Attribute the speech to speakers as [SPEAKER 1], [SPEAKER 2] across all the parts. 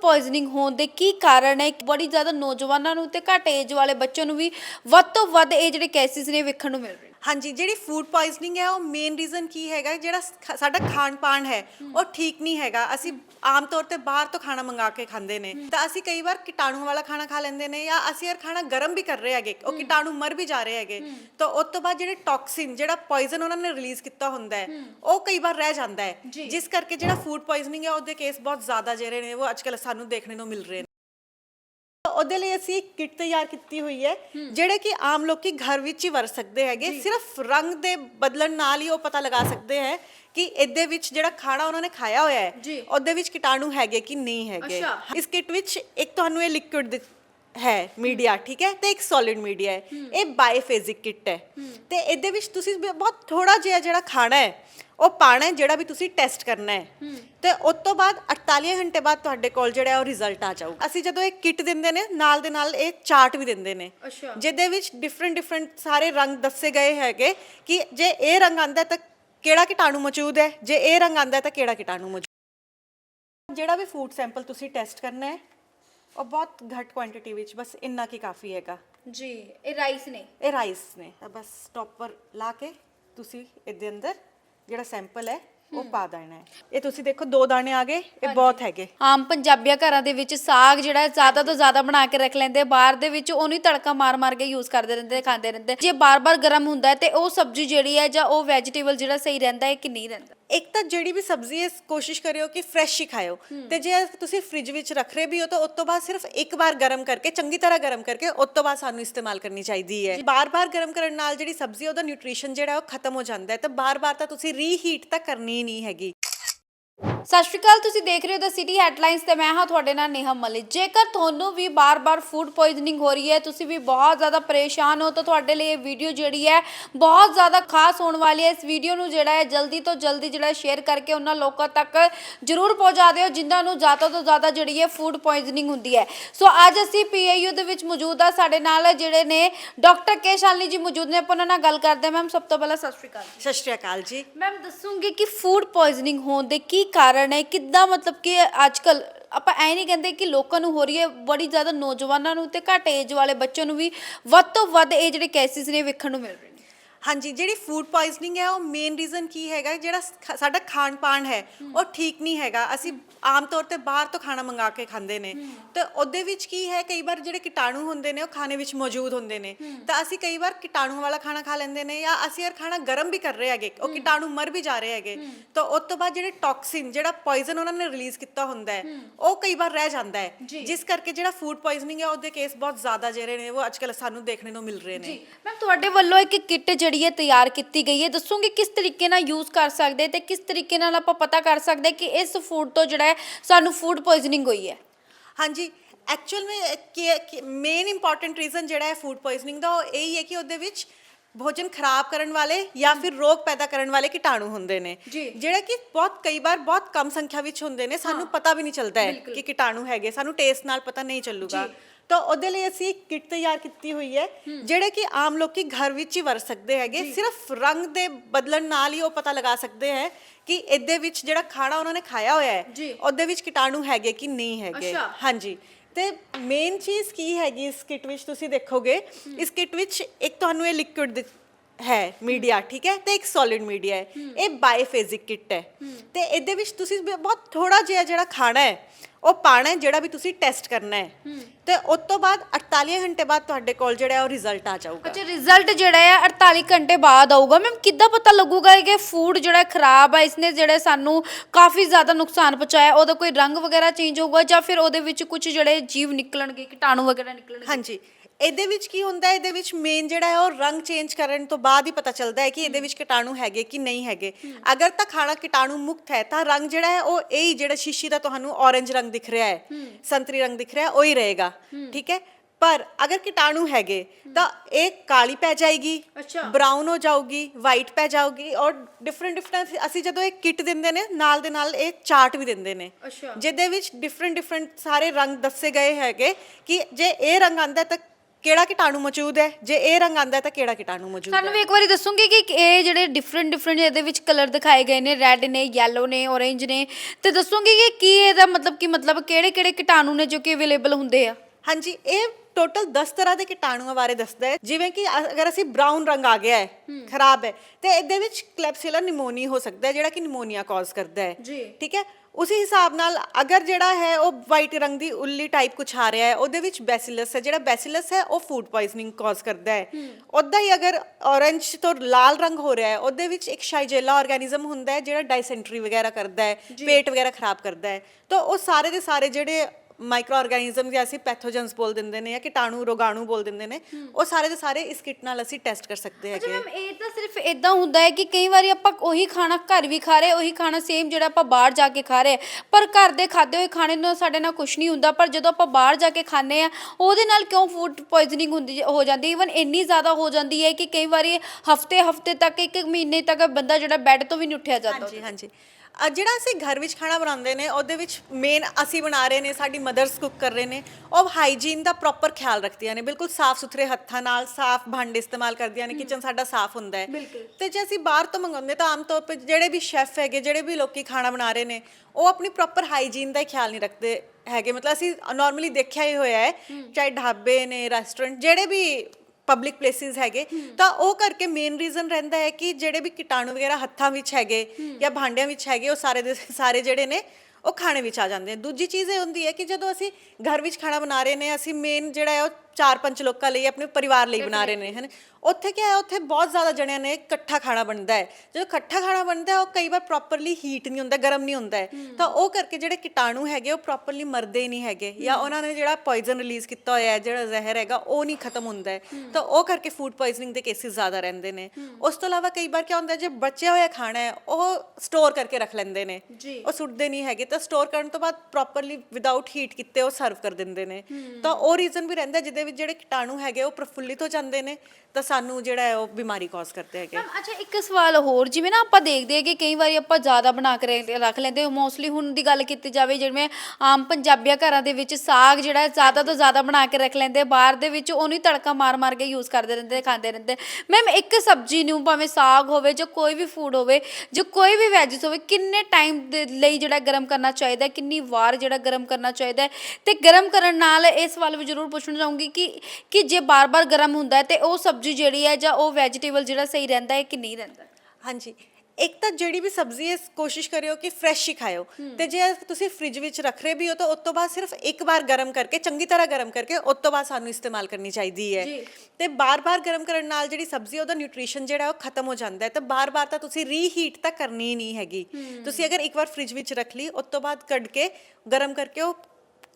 [SPEAKER 1] Poisoning ਹੋਣ ਦੇ ਕੀ ਕਾਰਨ ਹੈ? ਬੜੀ ਜ਼ਿਆਦਾ ਨੌਜਵਾਨਾਂ ਨੂੰ ਤੇ ਘੱਟ ਏਜ ਵਾਲੇ ਬੱਚਿਆਂ ਨੂੰ ਵੀ ਵੱਧ ਤੋਂ ਵੱਧ ਇਹ ਜਿਹੜੇ ਕੇਸਿਸ ਨੇ ਵੇਖਣ ਨੂੰ ਮਿਲ ਰਹੇ ਨੇ।
[SPEAKER 2] ਹਾਂਜੀ ਜਿਹੜੀ ਫੂਡ ਪੋਇਜ਼ਨਿੰਗ ਹੈ ਉਹ ਮੇਨ ਰੀਜ਼ਨ ਕੀ ਹੈਗਾ ਜਿਹੜਾ ਸਾਡਾ ਖਾਣ ਪਾਣ ਹੈ ਉਹ ਠੀਕ ਨਹੀਂ ਹੈਗਾ। ਅਸੀਂ ਆਮ ਤੌਰ ਤੇ ਬਾਹਰ ਤੋਂ ਖਾਣਾ ਮੰਗਾ ਕੇ ਖਾਂਦੇ ਨੇ। ਤਾਂ ਅਸੀਂ ਕਈ ਵਾਰ ਕੀਟਾਣੂ ਵਾਲਾ ਖਾਣਾ ਖਾ ਲੈਂਦੇ ਨੇ ਜਾਂ ਅਸੀਂ ਯਾਰ ਖਾਣਾ ਗਰਮ ਵੀ ਕਰ ਰਹੇ ਹੈਗੇ ਉਹ ਕੀਟਾਣੂ ਮਰ ਵੀ ਜਾ ਰਹੇ ਹੈਗੇ। ਤਾਂ ਉਸ ਤੋਂ ਬਾਅਦ ਜਿਹੜੇ ਟੌਕਸਿਨ ਜਿਹੜਾ ਪੋਇਜ਼ਨ ਉਹਨਾਂ ਨੇ ਰਿਲੀਜ਼ ਕੀਤਾ ਹੁੰਦਾ ਹੈ ਉਹ ਕਈ ਵਾਰ ਰਹਿ ਜਾਂਦਾ ਹੈ। ਜਿਸ ਕਰਕੇ ਜਿਹੜਾ ਫੂਡ ਪੋਇਜ਼ਨਿੰਗ ਹੈ ਉਹਦੇ ਕੇਸ ਬਹੁਤ ਜ਼ਿਆਦਾ ਜਿਹੜੇ ਨੇ ਉਹ ਅੱਜਕੱਲ ਸਾਨੂੰ ਦੇਖਣੇ ਨੂੰ ਮਿਲ ਰਹੇ ਨੇ। ਉਹਦੇ ਲਈ ਅਸੀਂ ਇੱਕ ਕਿੱਟ ਤਿਆਰ ਕੀਤੀ ਹੋਈ ਹੈ ਜਿਹੜੇ ਕਿ ਆਮ ਲੋਕੀ ਘਰ ਵਿੱਚ ਹੀ ਵਰਤ ਸਕਦੇ ਹੈਗੇ। ਸਿਰਫ ਰੰਗ ਦੇ ਬਦਲਣ ਨਾਲ ਹੀ ਉਹ ਪਤਾ ਲਗਾ ਸਕਦੇ ਹੈ ਕਿ ਇਹਦੇ ਵਿੱਚ ਜਿਹੜਾ ਖਾਣਾ ਉਹਨਾਂ ਨੇ ਖਾਇਆ ਹੋਇਆ। ਹੈ ਉਹਦੇ ਵਿੱਚ ਕੀਟਾਣੂ ਹੈਗੇ ਕਿ ਨਹੀਂ ਹੈਗੇ। ਇਸ ਕਿੱਟ ਵਿੱਚ ਇੱਕ ਤੁਹਾਨੂੰ ਇਹ ਲਿਕੁਇਡ ਹੈ ਮੀਡੀਆ ਠੀਕ ਹੈ ਤੇ ਇੱਕ ਸੋਲਿਡ ਮੀਡੀਆ ਹੈ। ਇਹ ਬਾਇਫੇਜ਼ਿਕ ਕਿੱਟ ਹੈ। ਤੇ ਇਹਦੇ ਵਿੱਚ ਤੁਸੀਂ ਬਹੁਤ ਥੋੜਾ ਜਿਹਾ ਜਿਹੜਾ ਖਾਣਾ ਹੈ ਉਹ ਪਾਣਾ ਹੈ ਜਿਹੜਾ ਵੀ ਤੁਸੀਂ ਟੈਸਟ ਕਰਨਾ ਹੈ। ਤੇ ਉਸ ਤੋਂ ਬਾਅਦ 48 ਘੰਟੇ ਬਾਅਦ ਤੁਹਾਡੇ ਕੋਲ ਜਿਹੜਾ ਹੈ ਉਹ ਰਿਜ਼ਲਟ ਆ ਜਾਊਗਾ। ਅਸੀਂ ਜਦੋਂ ਇਹ ਕਿੱਟ ਦਿੰਦੇ ਨੇ ਨਾਲ ਦੇ ਨਾਲ ਇਹ ਚਾਰਟ ਵੀ ਦਿੰਦੇ ਨੇ। ਜਿਹਦੇ ਵਿੱਚ ਡਿਫਰੈਂਟ ਡਿਫਰੈਂਟ ਸਾਰੇ ਰੰਗ ਦੱਸੇ ਗਏ ਹੈਗੇ ਕਿ ਜੇ ਇਹ ਰੰਗ ਆਂਦਾ ਤਾਂ ਕਿਹੜਾ ਕੀਟਾਣੂ ਮੌਜੂਦ ਹੈ? ਜੇ ਇਹ ਰੰਗ ਆਂਦਾ ਤਾਂ ਕਿਹੜਾ ਕੀਟਾਣੂ ਮੌਜੂਦ ਜਿਹੜਾ ਵੀ ਫੂਡ ਸੈਂਪਲ ਤੁਸੀਂ ਟੈਸਟ ਕਰਨਾ ਹੈ ਉਹ ਬਹੁਤ ਘੱਟ ਕੁਆਂਟੀਟੀ ਵਿੱਚ ਬਸ ਇੰਨਾ ਕੀ ਕਾਫੀ ਹੈਗਾ।
[SPEAKER 1] ਜੀ ਇਹ ਰਾਈਸ ਨੇ।
[SPEAKER 2] ਇਹ ਰਾਈਸ ਨੇ। ਤਾਂ ਬਸ ਟੌਪਰ ਲਾ ਕੇ ਤੁਸੀਂ ਇਹਦੇ ਅੰਦਰ ਜਿਹੜਾ ਸੈਂਪਲ ਹੈ ਉਹ ਪਾ ਦੇਣਾ ਹੈ। ਇਹ ਤੁਸੀਂ ਦੇਖੋ ਦੋ ਦਾਣੇ ਆ ਗਏ ਇਹ ਬਹੁਤ ਹੈਗੇ।
[SPEAKER 1] ਆਮ ਪੰਜਾਬੀਆਂ ਘਰਾਂ ਦੇ ਵਿੱਚ ਸਾਗ ਜਿਹੜਾ ਹੈ ਜ਼ਿਆਦਾ ਤੋਂ ਜ਼ਿਆਦਾ ਬਣਾ ਕੇ ਰੱਖ ਲੈਂਦੇ ਆ। ਬਾਹਰ ਦੇ ਵਿੱਚ ਉਹਨੂੰ ਹੀ ਤੜਕਾ ਮਾਰ-ਮਾਰ ਕੇ ਯੂਜ਼ ਕਰਦੇ ਰਹਿੰਦੇ ਖਾਂਦੇ ਰਹਿੰਦੇ ਜੇ ਬਾਰ-ਬਾਰ ਗਰਮ ਹੁੰਦਾ ਹੈ ਤੇ ਉਹ ਸਬਜ਼ੀ ਜਿਹੜੀ ਹੈ ਜਾਂ ਉਹ ਵੈਜੀਟੇਬਲ ਜਿਹੜਾ ਸਹੀ ਰਹਿੰਦਾ ਹੈ ਕਿ ਨਹੀਂ ਰਹਿੰਦਾ।
[SPEAKER 2] ਇੱਕ ਤਾਂ ਜਿਹੜੀ ਵੀ ਸਬਜ਼ੀ ਹੈ ਕੋਸ਼ਿਸ਼ ਕਰਿਓ ਕਿ ਫਰੈਸ਼ ਹੀ ਖਾਇਓ। ਤੇ ਜੇ ਤੁਸੀਂ ਫ੍ਰਿਜ ਵਿੱਚ ਰੱਖ ਰਹੇ ਵੀ ਹੋ ਤਾਂ ਉਸ ਤੋਂ ਬਾਅਦ ਸਿਰਫ ਇੱਕ ਵਾਰ ਗਰਮ ਕਰਕੇ ਚੰਗੀ ਤਰ੍ਹਾਂ ਗਰਮ ਕਰਕੇ ਉਸ ਤੋਂ ਬਾਅਦ ਸਾਨੂੰ ਇਸਤੇਮਾਲ ਕਰਨੀ ਚਾਹੀਦੀ ਹੈ। ਬਾਰ-ਬਾਰ ਗਰਮ ਕਰਨ ਨਾਲ ਜਿਹੜੀ ਸਬਜ਼ੀ ਉਹਦਾ ਨਿਊਟ੍ਰੀਸ਼ਨ ਜਿਹੜਾ ਉਹ ਖਤਮ ਹੋ ਜਾਂਦਾ ਹੈ। ਤਾਂ ਬਾਰ-ਬਾਰ ਤਾਂ ਤੁਸੀਂ ਰੀਹੀਟ ਤਾਂ ਕਰਨੀ ਹੀ ਨਹੀਂ ਹੈਗੀ।
[SPEAKER 1] ਸਤਿ ਸ਼੍ਰੀ ਅਕਾਲ ਤੁਸੀਂ ਦੇਖ ਰਹੇ ਹੋ ਦ ਸਿਟੀ ਹੈਡਲਾਈਨਸ ਤੇ ਮੈਂ ਹਾਂ ਤੁਹਾਡੇ ਨਾਲ ਨੇਹਾ ਮਲਿਕ। ਜੇਕਰ ਤੁਹਾਨੂੰ ਵੀ ਬਾਰ-ਬਾਰ ਫੂਡ ਪੋਇਜ਼ਨਿੰਗ ਹੋ ਰਹੀ ਹੈ ਤੁਸੀਂ ਵੀ ਬਹੁਤ ਜ਼ਿਆਦਾ ਪਰੇਸ਼ਾਨ ਹੋ ਤਾਂ ਤੁਹਾਡੇ ਲਈ ਇਹ ਵੀਡੀਓ ਜਿਹੜੀ ਹੈ ਬਹੁਤ ਜ਼ਿਆਦਾ ਖਾਸ ਹੋਣ ਵਾਲੀ ਹੈ। ਇਸ ਵੀਡੀਓ ਨੂੰ ਜਿਹੜਾ ਹੈ ਜਲਦੀ ਤੋਂ ਜਲਦੀ ਜਿਹੜਾ ਸ਼ੇਅਰ ਕਰਕੇ ਉਹਨਾਂ ਲੋਕਾਂ ਤੱਕ ਜਰੂਰ ਪਹੁੰਚਾ ਦਿਓ ਜਿਨ੍ਹਾਂ ਨੂੰ ਜ਼ਿਆਦਾ ਤੋਂ ਜ਼ਿਆਦਾ ਜਿਹੜੀ ਹੈ ਫੂਡ ਪੋਇਜ਼ਨਿੰਗ ਹੁੰਦੀ ਹੈ। ਸੋ ਅੱਜ ਅਸੀਂ ਪੀਆਈਯੂ ਦੇ ਵਿੱਚ ਮੌਜੂਦ ਆ ਸਾਡੇ ਨਾਲ ਜਿਹੜੇ ਨੇ ਡਾਕਟਰ ਕੇ ਸ਼ਾਲਿਨੀ ਜੀ ਮੌਜੂਦ ਨੇ ਆਪਾਂ ਉਹਨਾਂ ਨਾਲ ਗੱਲ ਕਰਦੇ ਹਾਂ। ਮੈਮ ਸਭ ਤੋਂ ਪਹਿਲਾਂ ਸਤਿ ਸ਼੍ਰੀ ਅਕਾਲ
[SPEAKER 2] ਸਤਿ ਸ਼੍ਰੀ ਅਕਾਲ ਜੀ।
[SPEAKER 1] ਮੈਮ ਦੱਸੂਗੇ ਕਿ ਫੂਡ ਪੋਇਜ਼ਨਿੰਗ ਹੋਣ ਦੇ ਕੀ ਕਾਰਨ ਹੈ, ਕਿੱਦਾਂ ਮਤਲਬ ਕਿ ਅੱਜ ਅੱਜਕੱਲ ਆਪਾਂ ਐ ਨਹੀਂ ਕਹਿੰਦੇ ਕਿ ਲੋਕਾਂ ਨੂੰ ਹੋ ਰਹੀ ਹੈ, ਬੜੀ ਜ਼ਿਆਦਾ ਨੌਜਵਾਨਾਂ ਨੂੰ ਤੇ ਘੱਟ ਏਜ ਵਾਲੇ ਬੱਚਿਆਂ ਨੂੰ ਵੀ ਵੱਧ ਤੋਂ ਵੱਧ ਇਹ ਜਿਹੜੇ ਕੇਸਿਸ ਨੇ ਵੇਖਣ ਨੂੰ ਮਿਲ ਰਹੇ ਨੇ।
[SPEAKER 2] ਹਾਂਜੀ ਜਿਹੜੀ ਫੂਡ ਪੋਇਜ਼ਨਿੰਗ ਹੈ ਉਹ ਮੇਨ ਰੀਜ਼ਨ ਕੀ ਹੈਗਾ ਜਿਹੜਾ ਸਾਡਾ ਖਾਣ ਪਾਣ ਹੈ। ਉਹ ਠੀਕ ਨਹੀਂ ਹੈਗਾ। ਅਸੀਂ ਆਮ ਤੌਰ ਤੇ ਬਾਹਰ ਤੋਂ ਖਾਣਾ ਮੰਗਾ ਕੇ ਖਾਂਦੇ ਨੇ। ਤੇ ਉਹਦੇ ਵਿੱਚ ਕੀ ਹੈ ਕਈ ਵਾਰ ਜਿਹੜੇ ਕੀਟਾਣੂ ਹੁੰਦੇ ਨੇ ਉਹ ਖਾਣੇ ਵਿੱਚ ਮੌਜੂਦ ਹੁੰਦੇ ਨੇ। ਤਾਂ ਅਸੀਂ ਕਈ ਵਾਰ ਕੀਟਾਣੂ ਵਾਲਾ ਖਾਣਾ ਖਾ ਲੈਂਦੇ ਨੇ ਜਾਂ ਅਸੀਂ ਯਾਰ ਖਾਣਾ ਗਰਮ ਵੀ ਕਰ ਰਹੇ ਹੈਗੇ ਉਹ ਕੀਟਾਣੂ ਮਰ ਵੀ ਜਾ ਰਹੇ ਹੈਗੇ। ਤਾਂ ਉਸ ਤੋਂ ਬਾਅਦ ਜਿਹੜੇ ਟੌਕਸਿਨ ਜਿਹੜਾ ਪੋਇਜ਼ਨ ਉਹਨਾਂ ਨੇ ਰਿਲੀਜ਼ ਕੀਤਾ ਹੁੰਦਾ ਹੈ ਉਹ ਕਈ ਵਾਰ ਰਹਿ ਜਾਂਦਾ ਹੈ। ਜਿਸ ਕਰਕੇ ਜਿਹੜਾ ਫੂਡ ਪੋਇਜ਼ਨਿੰਗ ਹੈ ਉਹਦੇ ਕੇਸ ਬਹੁਤ ਜ਼ਿਆਦਾ ਜਿਹੜੇ ਨੇ ਉਹ ਅੱਜਕੱਲ ਸਾਨੂੰ ਦੇਖਣੇ ਨੂੰ ਮਿਲ ਰਹੇ ਨੇ।
[SPEAKER 1] ਜੀ। ਮੈਮ ਤੁਹਾਡੇ ਵੱਲੋਂ ਇੱਕ ਕਿੱਟ ਜਿਹੜੀ ਹੈ ਤਿਆਰ ਕੀਤੀ ਗਈ ਹੈ ਦੱਸੋਗੇ ਕਿਸ ਤਰੀਕੇ ਨਾਲ ਯੂਜ਼ ਕਰ ਸਕਦੇ ਤੇ ਕਿਸ ਤਰੀਕੇ ਨਾਲ ਆਪਾਂ ਪਤਾ ਕਰ ਸਕਦੇ ਕਿ ਇਸ ਫੂਡ ਤੋਂ ਜਿਹੜਾ ਹੈ ਸਾਨੂੰ ਫੂਡ ਪੋਇਜ਼ਨਿੰਗ ਹੋਈ ਹੈ?
[SPEAKER 2] ਹਾਂਜੀ ਐਕਚੁਅਲ ਵਿੱਚ ਮੇਨ ਇੰਪੋਰਟੈਂਟ ਰੀਜ਼ਨ ਜਿਹੜਾ ਹੈ ਫੂਡ ਪੋਇਜ਼ਨਿੰਗ ਦਾ ਉਹ ਇਹੀ ਹੈ ਕਿ ਉਹਦੇ ਵਿੱਚ ਭੋਜਨ ਖਰਾਬ ਕਰਨ ਵਾਲੇ ਜਾਂ ਫਿਰ ਰੋਗ ਪੈਦਾ ਕਰਨ ਵਾਲੇ ਕੀਟਾਣੂ ਹੁੰਦੇ ਨੇ। ਜਿਹੜੇ ਕਿ ਬਹੁਤ ਕਈ ਵਾਰ ਬਹੁਤ ਕਮ ਸੰਖਿਆ ਵਿੱਚ ਹੁੰਦੇ ਨੇ ਸਾਨੂੰ ਪਤਾ ਵੀ ਨਹੀਂ ਚੱਲਦਾ ਹੈ ਕਿ ਕੀਟਾਣੂ ਹੈਗੇ ਸਾਨੂੰ ਟੇਸਟ ਨਾਲ ਪਤਾ ਨਹੀਂ ਚੱਲੂਗਾ। ਤਾਂ ਉਹਦੇ ਲਈ ਅਸੀਂ ਇੱਕ ਕਿੱਟ ਤਿਆਰ ਕੀਤੀ ਹੋਈ ਹੈ ਜਿਹੜੇ ਕਿ ਆਮ ਲੋਕੀ ਘਰ ਵਿੱਚ ਹੀ ਵਰਤ ਸਕਦੇ ਹੈਗੇ। ਸਿਰਫ ਰੰਗ ਦੇ ਬਦਲਣ ਨਾਲ ਹੀ ਉਹ ਪਤਾ ਲਗਾ ਸਕਦੇ ਹੈ ਕਿ ਇਹਦੇ ਵਿੱਚ ਜਿਹੜਾ ਖਾਣਾ ਉਹਨਾਂ ਨੇ ਖਾਇਆ ਹੋਇਆ। ਹੈ ਉਹਦੇ ਵਿੱਚ ਕੀਟਾਣੂ ਹੈਗੇ ਕਿ ਨਹੀਂ ਹੈਗੇ। ਹਾਂਜੀ। ਤੇ ਮੇਨ ਚੀਜ਼ ਕੀ ਹੈਗੀ ਇਸ ਕਿਟ ਵਿੱਚ ਤੁਸੀਂ ਦੇਖੋਗੇ ਇਸ ਕਿਟ ਵਿੱਚ ਇੱਕ ਤੁਹਾਨੂੰ ਇਹ ਲਿਕੁਇਡ ਹੈ ਮੀਡੀਆ ਠੀਕ ਹੈ? ਤੇ ਇੱਕ ਸੋਲਿਡ ਮੀਡੀਆ ਹੈ। ਇਹ ਬਾਇਫੇਜ਼ਿਕ ਕਿਟ ਹੈ। ਤੇ ਇਹਦੇ ਵਿੱਚ ਤੁਸੀਂ ਬਹੁਤ ਥੋੜਾ ਜਿਹਾ ਜਿਹੜਾ ਖਾਣਾ ਹੈ ਉਹ ਪਾਣਾ ਹੈ ਜਿਹੜਾ ਵੀ ਤੁਸੀਂ ਟੈਸਟ ਕਰਨਾ ਹੈ। ਤੇ ਉਸ ਤੋਂ ਬਾਅਦ 48 ਘੰਟੇ ਬਾਅਦ ਤੁਹਾਡੇ ਕੋਲ ਜਿਹੜਾ ਉਹ ਰਿਜ਼ਲਟ ਆ ਜਾਊਗਾ।
[SPEAKER 1] ਅੱਛਾ ਰਿਜ਼ਲਟ ਜਿਹੜਾ ਹੈ 48 ਘੰਟੇ ਬਾਅਦ ਆਊਗਾ। ਮੈਮ ਕਿੱਦਾਂ ਪਤਾ ਲੱਗੂਗਾ ਕਿ ਫੂਡ ਜਿਹੜਾ ਖਰਾਬ ਹੈ ਇਸਨੇ ਜਿਹੜੇ ਸਾਨੂੰ ਕਾਫੀ ਜ਼ਿਆਦਾ ਨੁਕਸਾਨ ਪਹੁੰਚਾਇਆ ਉਹਦਾ ਕੋਈ ਰੰਗ ਵਗੈਰਾ ਚੇਂਜ ਹੋਊਗਾ ਜਾਂ ਫਿਰ ਉਹਦੇ ਵਿੱਚ ਕੁਝ ਜਿਹੜੇ ਜੀਵ ਨਿਕਲਣਗੇ ਕੀਟਾਣੂ ਵਗੈਰਾ ਨਿਕਲਣਗੇ?
[SPEAKER 2] ਹਾਂਜੀ। ਇਹਦੇ ਵਿੱਚ ਕੀ ਹੁੰਦਾ ਹੈ ਇਹਦੇ ਵਿੱਚ ਮੇਨ ਜਿਹੜਾ ਹੈ ਉਹ ਰੰਗ ਚੇਂਜ ਕਰਨ ਤੋਂ ਬਾਅਦ ਹੀ ਪਤਾ ਚੱਲਦਾ ਹੈ ਕਿ ਇਹਦੇ ਵਿੱਚ ਕੀਟਾਣੂ ਹੈਗੇ ਕਿ ਨਹੀਂ ਹੈਗੇ। ਅਗਰ ਤਾਂ ਖਾਣਾ ਕੀਟਾਣੂ ਮੁਕਤ ਹੈ ਤਾਂ ਰੰਗ ਜਿਹੜਾ ਹੈ ਉਹ ਇਹੀ ਜਿਹੜਾ ਸ਼ੀਸ਼ੀ ਦਾ ਤੁਹਾਨੂੰ orange ਰੰਗ ਦਿਖ ਰਿਹਾ ਹੈ ਸੰਤਰੀ ਰੰਗ ਦਿਖ ਰਿਹਾ ਉਹ ਹੀ। ਰਹੇਗਾ ਠੀਕ ਹੈ? ਪਰ ਅਗਰ ਕੀਟਾਣੂ ਹੈਗੇ ਤਾਂ ਇਹ ਕਾਲੀ ਪੈ ਜਾਏਗੀ। ਬ੍ਰਾਊਨ ਹੋ ਜਾਊਗੀ ਵਾਈਟ ਪੈ ਜਾਊਗੀ ਔਰ ਡਿਫਰੈਂਟ ਡਿਫਰੈਂਟ ਅਸੀਂ ਜਦੋਂ ਇਹ ਕਿੱਟ ਦਿੰਦੇ ਨੇ ਨਾਲ ਦੇ ਨਾਲ ਇਹ ਚਾਰਟ ਵੀ ਦਿੰਦੇ ਨੇ। ਜਿਹਦੇ ਵਿੱਚ ਡਿਫਰੈਂਟ ਡਿਫਰੈਂਟ ਸਾਰੇ ਰੰਗ ਦੱਸੇ ਗਏ ਹੈਗੇ ਕਿ ਜੇ ਇਹ ਰੰਗ ਆਂਦਾ ਤਾਂ ਕਿਹੜਾ ਕੀਟਾਣੂ ਮੌਜੂਦ ਹੈ? ਜੇ ਇਹ ਰੰਗ ਆਂਦਾ ਤਾਂ ਕਿਹੜਾ ਕੀਟਾਣੂ ਮੌਜੂਦ ਹੈ?
[SPEAKER 1] ਸਾਨੂੰ ਵੀ ਇੱਕ ਵਾਰੀ ਦੱਸੋਗੇ ਕਿ ਇਹ ਜਿਹੜੇ ਡਿਫਰੈਂਟ ਡਿਫਰੈਂਟ ਇਹਦੇ ਵਿੱਚ ਕਲਰ ਦਿਖਾਏ ਗਏ ਨੇ ਰੈੱਡ ਨੇ ਯੈਲੋ ਨੇ orange ਨੇ। ਤੇ ਦੱਸੋਗੇ ਕਿ ਕੀ ਇਹਦਾ ਮਤਲਬ ਕੀ ਮਤਲਬ ਕਿਹੜੇ ਕਿਹੜੇ ਕੀਟਾਣੂ ਨੇ ਜੋ ਕਿ ਅਵੇਲੇਬਲ ਹੁੰਦੇ ਆ?
[SPEAKER 2] ਹਾਂਜੀ ਇਹ ਟੋਟਲ 10 ਤਰ੍ਹਾਂ ਦੇ ਕੀਟਾਣੂਆਂ ਬਾਰੇ ਦੱਸਦਾ ਹੈ। ਜਿਵੇਂ ਕਿ ਅ- ਅਗਰ ਅਸੀਂ ਬ੍ਰਾਊਨ ਰੰਗ ਆ ਗਿਆ ਹੈ ਖਰਾਬ ਹੈ ਤੇ ਇਹਦੇ ਵਿੱਚ ਕਲੈਪਸੀਲਾ ਨਿਮੋਨੀ ਹੋ ਸਕਦਾ ਹੈ ਜਿਹੜਾ ਕਿ ਨਿਮੋਨੀਆ ਕਾਜ਼ ਕਰਦਾ ਹੈ।
[SPEAKER 1] ਜੀ।
[SPEAKER 2] ਠੀਕ ਹੈ? ਉਸੇ ਹਿਸਾਬ ਨਾਲ ਅਗਰ ਜਿਹੜਾ ਹੈ ਉਹ ਵਾਈਟ ਰੰਗ ਦੀ ਉੱਲੀ ਟਾਈਪ ਕੁਛ ਆ ਰਿਹਾ ਹੈ ਉਹਦੇ ਵਿੱਚ ਬੈਸਿਲਸ ਹੈ। ਜਿਹੜਾ ਬੈਸਿਲਸ ਹੈ ਉਹ ਫੂਡ ਪੋਇਜ਼ਨਿੰਗ ਕਾਜ਼ ਕਰਦਾ ਹੈ। ਉਦਾਂ ਹੀ ਅਗਰ ਔਰੰਜ ਤੋਂ ਲਾਲ ਰੰਗ ਹੋ ਰਿਹਾ ਹੈ ਉਹਦੇ ਵਿੱਚ ਇੱਕ ਸ਼ਾਈਜੇਲਾ ਆਰਗੈਨਿਜ਼ਮ ਹੁੰਦਾ ਹੈ ਜਿਹੜਾ ਡਾਈਸੈਂਟਰੀ ਵਗੈਰਾ ਕਰਦਾ ਹੈ ਪੇਟ ਵਗੈਰਾ ਖਰਾਬ ਕਰਦਾ ਹੈ। ਤਾਂ ਉਹ ਸਾਰੇ ਦੇ ਸਾਰੇ ਜਿਹੜੇ ਮਾਈਕਰੋ ਆਰਗੈਨਿਜ਼ਮ ਜਾਂ ਅਸੀਂ ਪੈਥੋਜਨਸ ਬੋਲ ਦਿੰਦੇ ਨੇ ਜਾਂ ਕੀਟਾਣੂ ਰੋਗਾਣੂ ਬੋਲ ਦਿੰਦੇ ਨੇ ਉਹ ਸਾਰੇ ਦੇ ਸਾਰੇ ਇਸ ਕਿਟ ਨਾਲ ਅਸੀਂ ਟੈਸਟ ਕਰ ਸਕਦੇ
[SPEAKER 1] ਅੱਛਾ
[SPEAKER 2] ਹੈਗੇ।
[SPEAKER 1] ਮੈਮ ਇਹ ਤਾਂ ਸਿਰਫ ਇਦਾਂ ਹੁੰਦਾ ਹੈ ਕਿ ਕਈ ਵਾਰੀ ਆਪਾਂ ਉਹੀ ਖਾਣਾ ਘਰ ਵੀ ਖਾ ਰਹੇ ਉਹੀ ਖਾਣਾ ਸੇਮ ਜਿਹੜਾ ਆਪਾਂ ਬਾਹਰ ਜਾ ਕੇ ਖਾ ਰਹੇ ਹਾਂ। ਪਰ ਘਰ ਦੇ ਖਾਦੇ ਹੋਏ ਖਾਣੇ ਨਾਲ ਸਾਡੇ ਨਾਲ ਕੁਝ ਨਹੀਂ ਹੁੰਦਾ ਪਰ ਜਦੋਂ ਆਪਾਂ ਬਾਹਰ ਜਾ ਕੇ ਖਾਂਦੇ ਆ ਉਹਦੇ ਨਾਲ ਕਿਉਂ ਫੂਡ ਪੋਇਜ਼ਨਿੰਗ ਹੁੰਦੀ ਹੋ ਜਾਂਦੀ ਇਵਨ ਇੰਨੀ ਜ਼ਿਆਦਾ ਹੋ ਜਾਂਦੀ ਹੈ ਕਿ ਕਈ ਵਾਰੀ ਹਫ਼ਤੇ ਹਫ਼ਤੇ ਤੱਕ ਇੱਕ ਇੱਕ ਮਹੀਨੇ ਤੱਕ ਬੰਦਾ ਜਿਹੜਾ ਬੈੱਡ ਤੋਂ ਵੀ ਨਹੀਂ ਉੱਠਿਆ ਜਾਂਦਾ
[SPEAKER 2] ਹਾਂਜੀ ਹਾਂਜੀ। ਅ, ਜਿਹੜਾ ਅਸੀਂ ਘਰ ਵਿੱਚ ਖਾਣਾ ਬਣਾਉਂਦੇ ਨੇ ਉਹਦੇ ਵਿੱਚ ਮੇਨ ਅਸੀਂ ਬਣਾ ਰਹੇ ਨੇ ਸਾਡੀ ਮਦਰਸ ਕੁੱਕ ਕਰ ਰਹੇ ਨੇ ਉਹ ਹਾਈਜੀਨ ਦਾ ਪ੍ਰੋਪਰ ਖਿਆਲ ਰੱਖਦੀਆਂ ਨੇ ਬਿਲਕੁਲ ਸਾਫ਼ ਸੁਥਰੇ ਹੱਥਾਂ ਨਾਲ ਸਾਫ਼ ਭਾਂਡੇ ਇਸਤੇਮਾਲ ਕਰਦੀਆਂ ਨੇ ਕਿਚਨ ਸਾਡਾ ਸਾਫ਼ ਹੁੰਦਾ ਹੈ। ਤੇ ਜੇ ਅਸੀਂ ਬਾਹਰ ਤੋਂ ਮੰਗਾਉਂਦੇ ਤਾਂ ਆਮ ਤੌਰ 'ਤੇ ਜਿਹੜੇ ਵੀ ਸ਼ੈਫ ਹੈਗੇ ਜਿਹੜੇ ਵੀ ਲੋਕੀ ਖਾਣਾ ਬਣਾ ਰਹੇ ਨੇ ਉਹ ਆਪਣੀ ਪ੍ਰੋਪਰ ਹਾਈਜੀਨ ਦਾ ਹੀ ਖਿਆਲ ਨਹੀਂ ਰੱਖਦੇ ਹੈਗੇ। ਮਤਲਬ ਅਸੀਂ ਨਾਰਮਲੀ ਦੇਖਿਆ ਹੀ ਹੋਇਆ ਹੈ ਚਾਹੇ ਢਾਬੇ ਨੇ ਰੈਸਟੋਰੈਂਟ ਜਿਹੜੇ ਵੀ ਪਬਲਿਕ ਪਲੇਸਿਸ ਹੈਗੇ ਤਾਂ ਉਹ ਕਰਕੇ ਮੇਨ ਰੀਜ਼ਨ ਰਹਿੰਦਾ ਹੈ ਕਿ ਜਿਹੜੇ ਵੀ ਕੀਟਾਣੂ ਵਗੈਰਾ ਹੱਥਾਂ ਵਿੱਚ ਹੈਗੇ ਜਾਂ ਭਾਂਡਿਆਂ ਵਿੱਚ ਹੈਗੇ ਉਹ ਸਾਰੇ ਦੇ ਸਾਰੇ ਜਿਹੜੇ ਨੇ ਉਹ ਖਾਣੇ ਵਿੱਚ ਆ ਜਾਂਦੇ ਨੇ। ਦੂਜੀ ਚੀਜ਼ ਇਹ ਹੁੰਦੀ ਹੈ ਕਿ ਜਦੋਂ ਅਸੀਂ ਘਰ ਵਿੱਚ ਖਾਣਾ ਬਣਾ ਰਹੇ ਨੇ ਅਸੀਂ ਮੇਨ ਜਿਹੜਾ ਹੈ ਉਹ ਚਾਰ ਪੰਜ ਲੋਕਾਂ ਲਈ ਆਪਣੇ ਪਰਿਵਾਰ ਲਈ ਬਣਾ ਰਹੇ ਨੇ ਹਨ? ਉੱਥੇ ਕੀ ਹੈ ਉੱਥੇ ਬਹੁਤ ਜ਼ਿਆਦਾ ਜਣਿਆਂ ਨੇ ਇਕੱਠਾ ਖਾਣਾ ਬਣਦਾ ਹੈ। ਜਦੋਂ ਇਕੱਠਾ ਖਾਣਾ ਬਣਦਾ ਹੈ ਉਹ ਕਈ ਵਾਰ ਪ੍ਰੋਪਰਲੀ ਹੀਟ ਨਹੀਂ ਹੁੰਦਾ ਗਰਮ ਨਹੀਂ ਹੁੰਦਾ ਹੈ। ਤਾਂ ਉਹ ਕਰਕੇ ਜਿਹੜੇ ਕੀਟਾਣੂ ਹੈਗੇ ਉਹ ਪ੍ਰੋਪਰਲੀ ਮਰਦੇ ਨਹੀਂ ਹੈਗੇ। ਜਾਂ ਉਹਨਾਂ ਨੇ ਜਿਹੜਾ ਪੋਇਜ਼ਨ ਰਿਲੀਜ਼ ਕੀਤਾ ਹੋਇਆ ਹੈ ਜਿਹੜਾ ਜ਼ਹਿਰ ਹੈਗਾ ਉਹ ਨਹੀਂ ਖਤਮ ਹੁੰਦਾ ਹੈ। ਤਾਂ ਉਹ ਕਰਕੇ ਫੂਡ ਪੋਇਜ਼ਨਿੰਗ ਦੇ ਕੇਸਿਸ ਜ਼ਿਆਦਾ ਰਹਿੰਦੇ ਨੇ। ਉਸ ਤੋਂ ਇਲਾਵਾ ਕਈ ਵਾਰ ਕੀ ਹੁੰਦਾ ਜੇ ਬਚਿਆ ਹੋਇਆ ਖਾਣਾ ਹੈ ਉਹ ਸਟੋਰ ਕਰਕੇ ਰੱਖ ਲੈਂਦੇ ਨੇ। ਉਹ ਸੁੱਟਦੇ ਨਹੀਂ ਹੈਗੇ ਤਾਂ ਸਟੋਰ ਕਰਨ ਤੋਂ ਬਾਅਦ ਪ੍ਰੋਪਰਲੀ ਵਿਦਆਊਟ ਹੀਟ ਕੀਤੇ ਉਹ ਸਰਵ ਕਰ ਦਿੰਦੇ ਨੇ। ਤਾਂ ਉਹ ਰੀਜ਼ਨ ਵੀ ਰਹਿੰਦਾ ਜਿਹਦੇ ਵਿੱਚ ਜਿਹੜੇ ਕੀਟਾਣੂ ਹੈਗੇ ਉਹ ਪ੍ਰਫੁੱਲਿਤ ਹੋ ਜਾਂਦੇ ਨੇ ਤਾਂ ਸਾਨੂੰ ਜਿਹੜਾ ਹੈ ਉਹ ਬਿਮਾਰੀ ਕਾਜ਼ ਕਰਦੇ ਹੈਗੇ
[SPEAKER 1] ਮੈਮ ਅੱਛਾ ਇੱਕ ਸਵਾਲ ਹੋਰ ਜਿਵੇਂ ਨਾ ਆਪਾਂ ਦੇਖਦੇ ਹਾਂ ਕਿ ਕਈ ਵਾਰੀ ਆਪਾਂ ਜ਼ਿਆਦਾ ਬਣਾ ਕੇ ਰੱਖ- ਰੱਖ ਲੈਂਦੇ ਮੋਸਟਲੀ ਹੁਣ ਦੀ ਗੱਲ ਕੀਤੀ ਜਾਵੇ ਜਿਵੇਂ ਆਮ ਪੰਜਾਬੀਆਂ ਘਰਾਂ ਦੇ ਵਿੱਚ ਸਾਗ ਜਿਹੜਾ ਹੈ ਜ਼ਿਆਦਾ ਤੋਂ ਜ਼ਿਆਦਾ ਬਣਾ ਕੇ ਰੱਖ ਲੈਂਦੇ ਬਾਹਰ ਦੇ ਵਿੱਚ ਉਹਨੂੰ ਹੀ ਤੜਕਾ ਮਾਰ ਮਾਰ ਕੇ ਯੂਜ਼ ਕਰਦੇ ਰਹਿੰਦੇ ਖਾਂਦੇ ਰਹਿੰਦੇ ਮੈਮ ਇੱਕ ਸਬਜ਼ੀ ਨੂੰ ਭਾਵੇਂ ਸਾਗ ਹੋਵੇ ਜਾਂ ਕੋਈ ਵੀ ਫੂਡ ਹੋਵੇ ਜਾਂ ਕੋਈ ਵੀ ਵੈਜਿਸ ਹੋਵੇ ਕਿੰਨੇ ਟਾਈਮ ਦੇ ਲਈ ਜਿਹੜਾ ਗਰਮ ਕਰਨਾ ਚਾਹੀਦਾ ਹੈ, ਕਿੰਨੀ ਵਾਰ ਜਿਹੜਾ ਗਰਮ ਕਰਨਾ ਚਾਹੀਦਾ ਹੈ? ਤੇ ਗਰਮ ਕਰਨ ਨਾਲ ਇਹ ਸਵਾਲ ਵੀ ਜ਼ਰੂਰ ਪੁੱਛਣਾ ਚਾਹੂੰਗੀ ਕਿ ਕਿ ਜੇ ਬਾਰ-ਬਾਰ ਗਰਮ ਹੁੰਦਾ ਹੈ ਤੇ ਉਹ ਸਬਜ਼ੀ ਜਿਹੜੀ ਹੈ ਜਾਂ ਉਹ ਵੈਜੀਟੇਬਲ ਜਿਹੜਾ ਸਹੀ ਰਹਿੰਦਾ ਹੈ ਕਿ ਨਹੀਂ ਰਹਿੰਦਾ?
[SPEAKER 2] ਹਾਂਜੀ। ਇੱਕ ਤਾਂ ਜਿਹੜੀ ਵੀ ਸਬਜ਼ੀ ਹੈ ਕੋਸ਼ਿਸ਼ ਕਰਿਓ ਕਿ ਫਰੈਸ਼ ਹੀ ਖਾਇਓ। ਤੇ ਜੇ ਤੁਸੀਂ ਫ੍ਰਿਜ ਵਿੱਚ ਰੱਖ ਰਹੇ ਵੀ ਹੋ ਤਾਂ ਉਸ ਤੋਂ ਬਾਅਦ ਸਿਰਫ ਇੱਕ ਵਾਰ ਗਰਮ ਕਰਕੇ ਚੰਗੀ ਤਰ੍ਹਾਂ ਗਰਮ ਕਰਕੇ ਉਸ ਤੋਂ ਬਾਅਦ ਸਾਨੂੰ ਇਸਤੇਮਾਲ ਕਰਨੀ ਚਾਹੀਦੀ ਹੈ।
[SPEAKER 1] ਜੀ।
[SPEAKER 2] ਤੇ ਬਾਰ-ਬਾਰ ਗਰਮ ਕਰਨ ਨਾਲ ਜਿਹੜੀ ਸਬਜ਼ੀ ਹੈ, ਉਹਦਾ ਨਿਊਟ੍ਰੀਸ਼ਨ ਜਿਹੜਾ ਉਹ ਖਤਮ ਹੋ ਜਾਂਦਾ ਹੈ। ਤਾਂ ਬਾਰ-ਬਾਰ ਤਾਂ ਤੁਸੀਂ ਰੀਹੀਟ ਤਾਂ ਕਰਨੀ ਹੀ ਨਹੀਂ ਹੈਗੀ। ਤੁਸੀਂ ਅਗਰ ਇੱਕ ਵਾਰ ਫ੍ਰਿਜ ਵਿੱਚ ਰੱਖ ਲਈ ਉਸ ਤੋਂ ਬਾਅਦ ਕੱਢ ਕੇ ਗਰਮ ਕਰਕੇ ਉਹ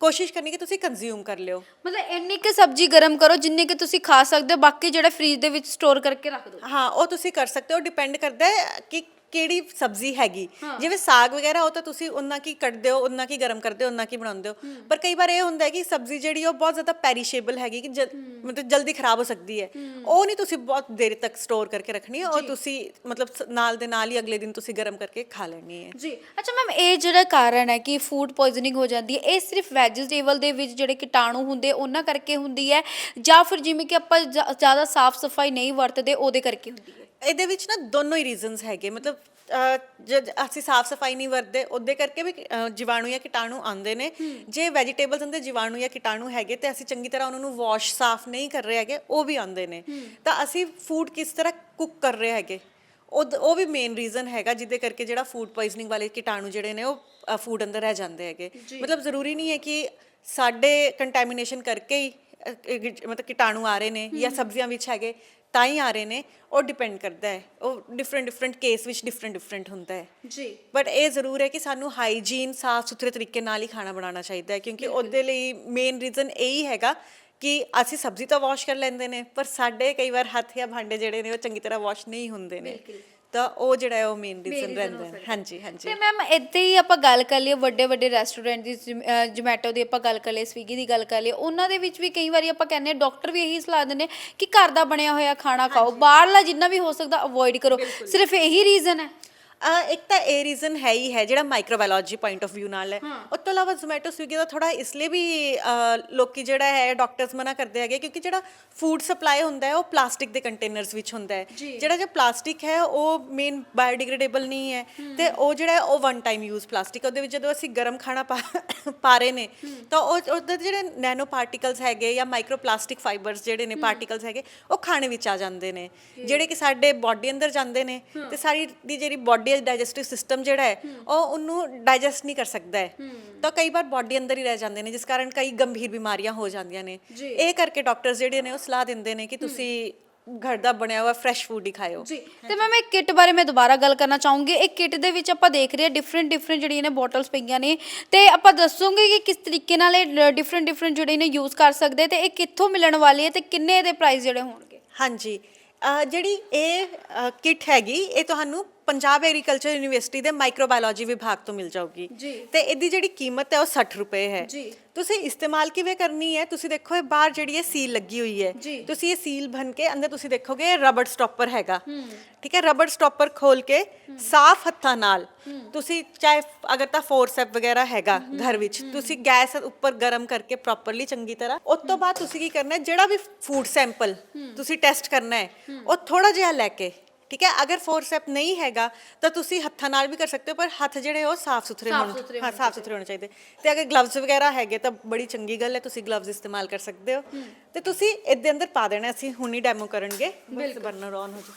[SPEAKER 2] ਕੋਸ਼ਿਸ਼ ਕਰਨੀ ਕਿ ਤੁਸੀਂ ਕੰਜ਼ਿਊਮ ਕਰ ਲਿਓ।
[SPEAKER 1] ਮਤਲਬ ਇੰਨੀ ਕਿ ਸਬਜ਼ੀ ਗਰਮ ਕਰੋ ਜਿੰਨੇ ਕਿ ਤੁਸੀਂ ਖਾ ਸਕਦੇ ਹੋ ਬਾਕੀ ਜਿਹੜਾ ਫ੍ਰੀਜ ਦੇ ਵਿੱਚ ਸਟੋਰ ਕਰਕੇ ਰੱਖ ਦਿਓ
[SPEAKER 2] ਹਾਂ ਉਹ ਤੁਸੀਂ ਕਰ ਸਕਦੇ ਹੋ ਡਿਪੈਂਡ ਕਰਦਾ ਹੈ ਕਿ ਕਿਹੜੀ ਸਬਜ਼ੀ ਹੈਗੀ? ਜਿਵੇਂ ਸਾਗ ਵਗੈਰਾ ਉਹ ਤਾਂ ਤੁਸੀਂ ਉਹਨਾਂ ਕੀ ਕੱਟਦੇ ਹੋ ਉਹਨਾਂ ਕੀ ਗਰਮ ਕਰਦੇ ਹੋ ਉਹਨਾਂ ਕੀ ਬਣਾਉਂਦੇ ਹੋ। ਪਰ ਕਈ ਵਾਰ ਇਹ ਹੁੰਦਾ ਹੈ ਕਿ ਸਬਜ਼ੀ ਜਿਹੜੀ ਉਹ ਬਹੁਤ ਜ਼ਿਆਦਾ ਪੈਰੀਸ਼ੇਬਲ ਹੈਗੀ ਕਿ ਮਤਲਬ ਜਲਦੀ ਖਰਾਬ ਹੋ ਸਕਦੀ ਹੈ। ਉਹ ਨਹੀਂ ਤੁਸੀਂ ਬਹੁਤ ਦੇਰ ਤੱਕ ਸਟੋਰ ਕਰਕੇ ਰੱਖਣੀ ਹੈ ਉਹ ਤੁਸੀਂ ਮਤਲਬ ਨਾਲ ਦੇ ਨਾਲ ਹੀ ਅਗਲੇ ਦਿਨ ਤੁਸੀਂ ਗਰਮ ਕਰਕੇ ਖਾ ਲੈਣੀ ਹੈ।
[SPEAKER 1] ਜੀ। ਅੱਛਾ ਮੈਮ ਇਹ ਜਿਹੜਾ ਕਾਰਨ ਹੈ ਕਿ ਫੂਡ ਪੋਇਜ਼ਨਿੰਗ ਹੋ ਜਾਂਦੀ ਹੈ ਇਹ ਸਿਰਫ ਵੈਜੀਟੇਬਲ ਦੇ ਵਿੱਚ ਜਿਹੜੇ ਕੀਟਾਣੂ ਹੁੰਦੇ ਉਹਨਾਂ ਕਰਕੇ ਹੁੰਦੀ ਹੈ? ਜਾਂ ਫਿਰ ਜਿਵੇਂ ਕਿ ਆਪਾਂ ਜ਼ਿਆਦਾ ਸਾਫ਼ ਸਫ਼ਾਈ ਨਹੀਂ ਵਰਤਦੇ ਉਹਦੇ ਕਰਕੇ ਹੁੰਦੀ ਹੈ?
[SPEAKER 2] ਇਹਦੇ ਵਿੱਚ ਨਾ ਦੋਨੋਂ ਹੀ ਰੀਜ਼ਨਸ ਹੈਗੇ। ਮਤਲਬ ਅਹ, ਜਦ ਅਸੀਂ ਸਾਫ਼ ਸਫ਼ਾਈ ਨਹੀਂ ਵਰਤਦੇ ਉਹਦੇ ਕਰਕੇ ਵੀ ਅਹ, ਜੀਵਾਣੂ ਜਾਂ ਕੀਟਾਣੂ ਆਉਂਦੇ ਨੇ। ਜੇ ਵੈਜੀਟੇਬਲਸ ਅੰਦਰ ਜੀਵਾਣੂ ਜਾਂ ਕੀਟਾਣੂ ਹੈਗੇ ਤੇ ਅਸੀਂ ਚੰਗੀ ਤਰ੍ਹਾਂ ਉਹਨਾਂ ਨੂੰ ਵਾਸ਼ ਸਾਫ਼ ਨਹੀਂ ਕਰ ਰਹੇ ਹੈਗੇ ਉਹ ਵੀ ਆਉਂਦੇ ਨੇ। ਤਾਂ ਅਸੀਂ ਫੂਡ ਕਿਸ ਤਰ੍ਹਾਂ ਕੁੱਕ ਕਰ ਰਹੇ ਹੈਗੇ? ਉਹ ਉਹ ਵੀ ਮੇਨ ਰੀਜ਼ਨ ਹੈਗਾ ਜਿਹਦੇ ਕਰਕੇ ਜਿਹੜਾ ਫੂਡ ਪੋਇਜ਼ਨਿੰਗ ਵਾਲੇ ਕੀਟਾਣੂ ਜਿਹੜੇ ਨੇ ਉਹ ਫੂਡ ਅੰਦਰ ਰਹਿ ਜਾਂਦੇ ਹੈਗੇ। ਮਤਲਬ ਜ਼ਰੂਰੀ ਨਹੀਂ ਹੈ ਕਿ ਸਾਡੇ ਕੰਟੈਮੀਨੇਸ਼ਨ ਕਰਕੇ ਹੀ ਅ, ਮਤਲਬ ਕੀਟਾਣੂ ਆ ਰਹੇ ਨੇ ਜਾਂ ਸਬਜ਼ੀਆਂ ਵਿੱਚ ਹੈਗੇ। ਤਾਂ ਹੀ ਆ ਰਹੇ ਨੇ ਉਹ ਡਿਪੈਂਡ ਕਰਦਾ ਹੈ। ਉਹ ਡਿਫਰੈਂਟ ਡਿਫਰੈਂਟ ਕੇਸ ਵਿੱਚ ਡਿਫਰੈਂਟ ਡਿਫਰੈਂਟ ਹੁੰਦਾ ਹੈ।
[SPEAKER 1] ਜੀ।
[SPEAKER 2] ਬਟ ਇਹ ਜ਼ਰੂਰ ਹੈ ਕਿ ਸਾਨੂੰ ਹਾਈਜੀਨ ਸਾਫ਼ ਸੁਥਰੇ ਤਰੀਕੇ ਨਾਲ ਹੀ ਖਾਣਾ ਬਣਾਉਣਾ ਚਾਹੀਦਾ ਹੈ ਕਿਉਂਕਿ ਉਹਦੇ ਲਈ ਮੇਨ ਰੀਜ਼ਨ ਇਹੀ ਹੈਗਾ ਕਿ ਅਸੀਂ ਸਬਜ਼ੀ ਤਾਂ ਵਾਸ਼ ਕਰ ਲੈਂਦੇ ਨੇ ਪਰ ਸਾਡੇ ਕਈ ਵਾਰ ਹੱਥ ਜਾਂ ਭਾਂਡੇ ਜਿਹੜੇ ਨੇ ਉਹ ਚੰਗੀ ਤਰ੍ਹਾਂ ਵਾਸ਼ ਨਹੀਂ ਹੁੰਦੇ ਨੇ। ਤਾਂ ਉਹ ਜਿਹੜਾ ਹੈ ਉਹ ਮੇਨ ਰੀਜ਼ਨ ਰਹਿੰਦਾ ਹੈ ਹਾਂਜੀ ਹਾਂਜੀ।
[SPEAKER 1] ਤੇ ਮੈਮ ਇੱਥੇ ਹੀ ਆਪਾਂ ਗੱਲ ਕਰ ਲਈਏ ਵੱਡੇ ਵੱਡੇ ਰੈਸਟੋਰੈਂਟ ਦੀ ਜੋਮੈਟੋ ਦੀ ਆਪਾਂ ਗੱਲ ਕਰ ਲਈਏ ਸਵੀਗੀ ਦੀ ਗੱਲ ਕਰ ਲਈਏ ਉਹਨਾਂ ਦੇ ਵਿੱਚ ਵੀ ਕਈ ਵਾਰੀ ਆਪਾਂ ਕਹਿੰਦੇ ਹਾਂ ਡਾਕਟਰ ਵੀ ਇਹੀ ਸਲਾਹ ਦਿੰਦੇ ਨੇ ਕਿ ਘਰ ਦਾ ਬਣਿਆ ਹੋਇਆ ਖਾਣਾ ਖਾਓ ਬਾਹਰਲਾ ਜਿੰਨਾ ਵੀ ਹੋ ਸਕਦਾ ਅਵੋਇਡ ਕਰੋ। ਸਿਰਫ ਇਹੀ ਰੀਜ਼ਨ ਹੈ।
[SPEAKER 2] ਅਹ ਇੱਕ ਤਾਂ ਇਹ ਰੀਜ਼ਨ ਹੈ ਹੀ ਹੈ ਜਿਹੜਾ ਮਾਈਕਰੋਬਾਇਓਲੋਜੀ ਪੁਆਇੰਟ ਆਫ View ਨਾਲ ਹੈ। ਉਸ ਤੋਂ ਇਲਾਵਾ ਜ਼ੋਮੈਟੋ ਸਵੀਗੀ ਦਾ ਥੋੜਾ ਇਸ ਲਈ ਵੀ ਅਹ, ਲੋਕੀ ਜਿਹੜਾ ਹੈ ਡਾਕਟਰਸ ਮਨਾ ਕਰਦੇ ਹੈਗੇ ਕਿਉਂਕਿ ਜਿਹੜਾ ਫੂਡ ਸਪਲਾਈ ਹੁੰਦਾ ਹੈ ਉਹ ਪਲਾਸਟਿਕ ਦੇ ਕੰਟੇਨਰਸ ਵਿੱਚ ਹੁੰਦਾ ਹੈ। ਜਿਹੜਾ ਜੋ ਪਲਾਸਟਿਕ ਹੈ ਉਹ ਮੇਨ ਬਾਇਓਡੀਗ੍ਰੇਡੇਬਲ ਨਹੀਂ ਹੈ। ਤੇ ਉਹ ਜਿਹੜਾ ਹੈ ਉਹ ਵਨ ਟਾਈਮ ਯੂਜ਼ ਪਲਾਸਟਿਕ ਉਹਦੇ ਵਿੱਚ ਜਦੋਂ ਅਸੀਂ ਗਰਮ ਖਾਣਾ ਪਾ ਪਾ ਰਹੇ ਨੇ ਤਾਂ ਉਹ ਉਹਦੇ ਜਿਹੜੇ ਨੈਨੋ ਪਾਰਟੀਕਲਸ ਹੈਗੇ ਜਾਂ ਮਾਈਕਰੋ ਪਲਾਸਟਿਕ ਫਾਈਬਰਸ ਜਿਹੜੇ ਨੇ ਪਾਰਟੀਕਲਸ ਹੈਗੇ ਉਹ ਖਾਣੇ ਵਿੱਚ ਆ ਜਾਂਦੇ ਨੇ। ਜਿਹੜੇ ਕਿ ਸਾਡੇ ਬਾਡੀ ਅੰਦਰ ਜਾਂਦੇ ਨੇ ਤੇ ਸਾਰੀ ਦੀ ਜਿਹੜੀ ਬਾਡੀ ਡਾਈਜੈਸਟਿਵ ਸਿਸਟਮ ਜਿਹੜਾ ਹੈ ਉਹ ਉਹਨੂੰ ਡਾਈਜੈਸਟ ਨਹੀਂ ਕਰ ਸਕਦਾ ਹੈ। ਤਾਂ ਕਈ ਵਾਰ ਬਾਡੀ ਅੰਦਰ ਹੀ ਰਹਿ ਜਾਂਦੇ ਨੇ ਜਿਸ ਕਾਰਨ ਕਈ ਗੰਭੀਰ ਬਿਮਾਰੀਆਂ ਹੋ ਜਾਂਦੀਆਂ ਨੇ। ਇਹ ਕਰਕੇ ਡਾਕਟਰਸ ਜਿਹੜੇ ਨੇ ਉਹ ਸਲਾਹ ਦਿੰਦੇ ਨੇ ਕਿ ਤੁਸੀਂ ਘਰ ਦਾ ਬਣਿਆ ਹੋਇਆ ਫਰੈਸ਼ ਫੂਡ ਹੀ ਖਾਓ
[SPEAKER 1] ਜੀ। ਤੇ ਮੈਂ ਇੱਕ ਕਿੱਟ ਬਾਰੇ ਮੈਂ ਦੁਬਾਰਾ ਗੱਲ ਕਰਨਾ ਚਾਹੂੰਗੀ। ਇਹ ਕਿੱਟ ਦੇ ਵਿੱਚ ਆਪਾਂ ਦੇਖ ਰਹੇ ਹਾਂ ਡਿਫਰੈਂਟ ਡਿਫਰੈਂਟ ਜਿਹੜੀਆਂ ਨੇ ਬੋਟਲਸ ਪਈਆਂ ਨੇ। ਤੇ ਆਪਾਂ ਦੱਸੋਗੇ ਕਿ ਕਿਸ ਤਰੀਕੇ ਨਾਲ ਇਹ ਡਿਫਰੈਂਟ ਡਿਫਰੈਂਟ ਜਿਹੜੇ ਨੇ ਯੂਜ਼ ਕਰ ਸਕਦੇ ਤੇ ਇਹ ਕਿੱਥੋਂ ਮਿਲਣ ਵਾਲੀ ਹੈ ਤੇ ਕਿੰਨੇ ਇਹਦੇ ਪ੍ਰਾਈਸ ਜਿਹੜੇ ਹੋਣਗੇ?
[SPEAKER 2] ਹਾਂਜੀ। ਜਿਹੜੀ ਇਹ ਕਿਟ ਹੈਗੀ ਇਹ ਤੁਹਾਨੂੰ ਪੰਜਾਬ ਐਗਰੀਕਲਚਰ ਯੂਨੀਵਰਸਿਟੀ ਦੇ ਮਾਈਕਰੋਬਾਇਓਲੋਜੀ ਵਿਭਾਗ ਤੋਂ ਮਿਲ ਜਾਊਗੀ।
[SPEAKER 1] ਜੀ।
[SPEAKER 2] ਤੇ ਇਹਦੀ ਜਿਹੜੀ ਕੀਮਤ ਹੈ ਉਹ 60 ਰੁਪਏ ਹੈ।
[SPEAKER 1] ਜੀ।
[SPEAKER 2] ਤੁਸੀਂ ਇਸਤੇਮਾਲ ਕਿਵੇਂ ਕਰਨੀ ਹੈ? ਤੁਸੀਂ ਦੇਖੋ ਇਹ ਬਾਹਰ ਜਿਹੜੀ ਹੈ ਸੀਲ ਲੱਗੀ ਹੋਈ ਹੈ। ਤੁਸੀਂ ਇਹ ਸੀਲ ਬਨ ਕੇ ਅੰਦਰ ਤੁਸੀਂ ਦੇਖੋਗੇ ਰਬੜ ਸਟਾਪਰ ਹੈਗਾ। ਠੀਕ ਹੈ? ਰਬੜ ਸਟਾਪਰ ਖੋਲ ਕੇ ਸਾਫ਼ ਹੱਥਾਂ ਨਾਲ ਤੁਸੀਂ ਚਾਹੇ ਅਗਰ ਤਾਂ ਫੋਰਸੈਪ ਵਗੈਰਾ ਹੈਗਾ ਘਰ ਵਿੱਚ ਤੁਸੀਂ ਗੈਸ ਉੱਪਰ ਗਰਮ ਕਰਕੇ ਪ੍ਰੋਪਰਲੀ ਚੰਗੀ ਤਰ੍ਹਾਂ ਉਸ ਤੋਂ ਬਾਅਦ ਤੁਸੀਂ ਕੀ ਕਰਨਾ ਹੈ? ਜਿਹੜਾ ਵੀ ਫੂਡ ਸੈਂਪਲ ਤੁਸੀਂ ਟੈਸਟ ਕਰਨਾ ਹੈ ਉਹ ਥੋੜਾ ਜਿਹਾ ਲੈ ਕੇ ਠੀਕ ਹੈ? ਅਗਰ ਫੋਰਸੈਪ ਨਹੀਂ ਹੈਗਾ ਤਾਂ ਤੁਸੀਂ ਹੱਥਾਂ ਨਾਲ ਵੀ ਕਰ ਸਕਦੇ ਹੋ ਪਰ ਹੱਥ ਜਿਹੜੇ ਉਹ ਸਾਫ਼ ਸੁਥਰੇ ਹੋਣ ਹਾਂ ਸਾਫ਼ ਸੁਥਰੇ ਹੋਣੇ ਚਾਹੀਦੇ। ਤੇ ਅਗਰ ਗਲਵਜ਼ ਵਗੈਰਾ ਹੈਗੇ ਤਾਂ ਬੜੀ ਚੰਗੀ ਗੱਲ ਹੈ ਤੁਸੀਂ ਗਲਵਜ਼ ਇਸਤੇਮਾਲ ਕਰ ਸਕਦੇ ਹੋ। ਤੇ ਤੁਸੀਂ ਇਹਦੇ ਅੰਦਰ ਪਾ ਦੇਣਾ ਅਸੀਂ ਹੁਣੀ ਡੈਮੋ ਕਰਨਗੇ। ਬਸ ਬਰਨਰ ਔਨ ਹੋ ਜਾ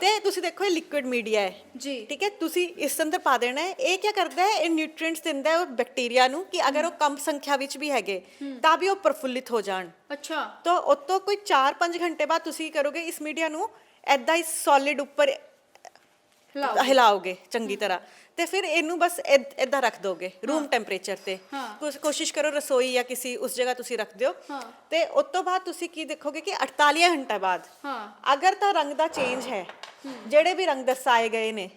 [SPEAKER 2] ਤੇ ਤੁਸੀਂ ਦੇਖੋ ਇਹ ਲਿਕੁਇਡ ਮੀਡੀਆ ਹੈ।
[SPEAKER 1] ਜੀ।
[SPEAKER 2] ਠੀਕ ਹੈ? ਤੁਸੀਂ ਇਸ ਅੰਦਰ ਪਾ ਦੇਣਾ ਹੈ। ਇਹ ਕੀ ਕਰਦਾ ਹੈ? ਇਹ ਨਿਊਟ੍ਰੀਐਂਟਸ ਦਿੰਦਾ ਹੈ ਉਹ ਬੈਕਟੀਰੀਆ ਨੂੰ ਕਿ ਅਗਰ ਉਹ ਕਮ ਸੰਖਿਆ ਵਿੱਚ ਵੀ ਹੈਗੇ ਤਾਂ ਵੀ ਉਹ ਪ੍ਰਫੁੱਲਿਤ ਹੋ ਜਾਣ।
[SPEAKER 1] ਅੱਛਾ।
[SPEAKER 2] ਤਾਂ ਉਤੋਂ ਕੋਈ 4-5 ਘੰਟੇ ਬਾਅਦ ਤੁਸੀਂ ਕਰੋਗੇ? ਇਸ ਮੀਡੀਆ ਨੂੰ ਐਦਾਂ ਹੀ ਸੋਲਿਡ ਉੱਪਰ
[SPEAKER 1] ਹਿਲਾਓਗੇ।
[SPEAKER 2] ਹਿਲਾਓਗੇ ਚੰਗੀ ਤਰ੍ਹਾਂ। ਤੇ ਫਿਰ ਇਹਨੂੰ ਬਸ ਇਦਾਂ ਰੱਖ ਦੋਗੇ ਰੂਮ ਟੈਂਪਰੇਚਰ ਤੇ। ਕੋਸ਼ਿਸ਼ ਕਰੋ ਰਸੋਈ ਜਾਂ ਕਿਸੇ ਉਸ ਜਗ੍ਹਾ ਤੁਸੀਂ ਰੱਖ ਦਿਓ।
[SPEAKER 1] ਹਾਂ।
[SPEAKER 2] ਤੇ ਉਸ ਤੋਂ ਬਾਅਦ ਤੁਸੀਂ ਕੀ ਦੇਖੋਗੇ ਕਿ 48 ਘੰਟੇ ਬਾਅਦ
[SPEAKER 1] ਹਾਂ।
[SPEAKER 2] ਅਗਰ ਤਾਂ ਰੰਗ ਦਾ ਚੇਂਜ ਹੈ ਜਿਹੜੇ ਵੀ ਰੰਗ ਦਰਸਾਏ ਗਏ ਨੇ